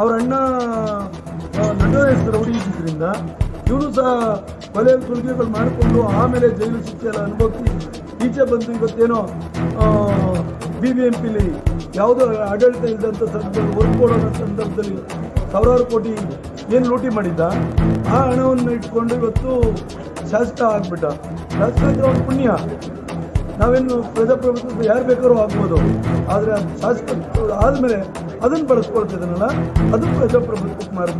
ಅವ್ರ ಅಣ್ಣ ನಟರಾಜ್ ರೌಡಿ ಇದ್ದಿದ್ದರಿಂದ ಇವನು ಸಹ ಕೊಲೆ ಸುಲಿಗೆಗಳು ಮಾಡಿಕೊಂಡು ಆಮೇಲೆ ಜೈಲು ಶಿಕ್ಷೆ ಎಲ್ಲ ಅನುಭವಿಸಿ ಈಚೆ ಬಂದು ಇವತ್ತೇನೋ ಬಿ ಬಿ ಎಂ ಪಿಲಿ ಯಾವುದೋ ಆಡಳಿತ ಇಲ್ಲದಂಥ ಸಂದರ್ಭದಲ್ಲಿ ವರ್ಕ್ ಕೊಡೋಣ ಸಂದರ್ಭದಲ್ಲಿ ಸಾವಿರಾರು ಕೋಟಿ ಏನು ಲೂಟಿ ಮಾಡಿದ್ದ, ಆ ಹಣವನ್ನು ಇಟ್ಕೊಂಡು ಇವತ್ತು ಶಾಸಕ ಆಗ್ಬಿಟ್ಟ. ಶಾಸಕ ಅಂದರೆ ಒಂದು ಪುಣ್ಯ. ನಾವೇನು ಪ್ರಜಾಪ್ರಭುತ್ವ ಯಾರು ಬೇಕಾದ್ರೂ ಆಗ್ಬೋದು. ಆದರೆ ಶಾಸಕ ಆದಮೇಲೆ ಅದನ್ನು ಬಳಸ್ಕೊಳ್ತಿದ್ದಾನಲ್ಲ ಅದು ಪ್ರಜಾಪ್ರಭುತ್ವಕ್ಕೆ ಕುಮಾರ್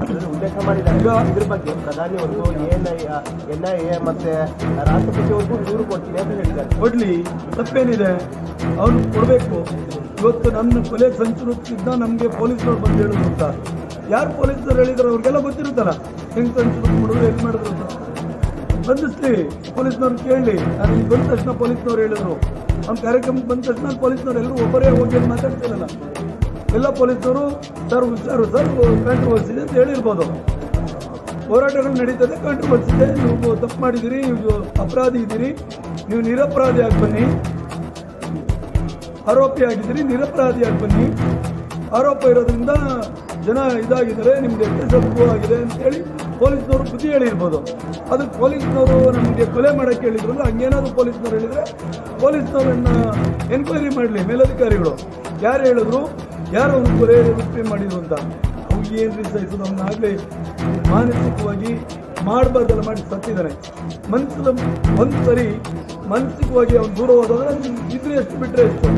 ಅದ್ರಲ್ಲಿ ಉಲ್ಲೇಖ ಮಾಡಿದ್ದಾರೆ ಇದ್ರ ಬಗ್ಗೆ ಪ್ರಧಾನಿಯವರು ಅವರು ಎನ್ ಐ ಎ ಮತ್ತೆ ರಾಷ್ಟ್ರಪತಿಯವರೆಗೂ ದೂರು ಕೊಡ್ತೀನಿ ಅಂತ ಹೇಳಿದ್ದಾರೆ. ಕೊಡ್ಲಿ ತಪ್ಪೇನಿದೆ? ಅವ್ರು ಕೊಡಬೇಕು. ಇವತ್ತು ನನ್ನ ಕೊಲೆ ಸಂಚು ರೂಪಿಸಿದ್ದ ನಮಗೆ ಪೊಲೀಸ್ನವ್ರು ಬಂದು ಹೇಳಿದ್ರು ಅಂತ. ಯಾರು ಪೊಲೀಸರು ಹೇಳಿದ್ರು ಅವ್ರಿಗೆಲ್ಲ ಗೊತ್ತಿರುತ್ತಲ್ಲ? ಹೆಂಗ್ ಸಂಚು ಮಾಡಿದ್ರು ಹೆಂಗ್ ಮಾಡಿದ್ರು ಅಂತ. ಬಂಧಿಸ್ಲಿ ಪೊಲೀಸ್ನವ್ರು ಕೇಳಲಿ ನನಗೆ ಇಲ್ಲಿ ಬಂದ ತಕ್ಷಣ ಪೊಲೀಸ್ನವ್ರು ಹೇಳಿದ್ರು. ಅವ್ನ ಕಾರ್ಯಕ್ರಮಕ್ಕೆ ಬಂದ ತಕ್ಷಣ ಪೊಲೀಸ್ನವ್ರು ಎಲ್ಲರೂ ಒಬ್ಬರೇ ಹೋಗಿ ಅಂತ ಮಾತಾಡ್ತಿರಲ್ಲ. ಎಲ್ಲ ಪೊಲೀಸ್ನವರು, ಸರ್, ಹುಷಾರು, ಸರ್ ಕಾಂಟ್ರವರ್ಸಿ ಅಂತ ಹೇಳಿರ್ಬೋದು. ಹೋರಾಟಗಳು ನಡೀತದೆ ಕಾಂಟ್ರವರ್ಸಿ ಇದೆ. ನೀವು ತಪ್ಪು ಮಾಡಿದ್ದೀರಿ, ನೀವು ಅಪರಾಧಿ ಇದ್ದೀರಿ. ನೀವು ನಿರಪರಾಧಿ ಆಗಿ ಬನ್ನಿ. ಆರೋಪಿ ಆಗಿದ್ದೀರಿ ನಿರಪರಾಧಿ ಆಗಿ ಬನ್ನಿ. ಆರೋಪ ಇರೋದ್ರಿಂದ ಜನ ಇದಾಗಿದ್ದಾರೆ, ನಿಮ್ಗೆ ಕೆಲಸ ಆಗಿದೆ ಅಂತೇಳಿ ಪೊಲೀಸ್ನವರು ಬುದ್ಧಿ ಹೇಳಿರ್ಬೋದು ಅದಕ್ಕೆ ಪೊಲೀಸ್ನವರು ನಮಗೆ ಕೊಲೆ ಮಾಡಕ್ಕೆ ಹೇಳಿದ್ರು ಹಂಗೇನಾದ್ರೂ ಪೊಲೀಸ್ನವ್ರು ಹೇಳಿದರೆ ಪೊಲೀಸ್ನವರನ್ನ ಎನ್ಕ್ವೈರಿ ಮಾಡಲಿ, ಮೇಲಧಿಕಾರಿಗಳು. ಯಾರು ಹೇಳಿದ್ರು? ಯಾರು ಅವ್ರು ಕೊಲೆ ವೃತ್ತಿ ಮಾಡಿದ್ರು ಅಂತ? ಅವ್ರಿಗೆ ಏನು ರೀ ಸಹಿಸೋದು ಅವನಾಗಲೇ ಮಾನಸಿಕವಾಗಿ ಮಾಡಬಾರ್ದೆಲ್ಲ ಮಾಡಿ ಸತ್ತಿದ್ದಾನೆ. ಮನಸ್ಸು ಒಂದು ಸರಿ ಮಾನಸಿಕವಾಗಿ ಅವ್ನು ದೂರ ಹೋದಾಗ ಇದ್ರೆ ಎಷ್ಟು ಬಿಟ್ಟರೆ ಎಷ್ಟು?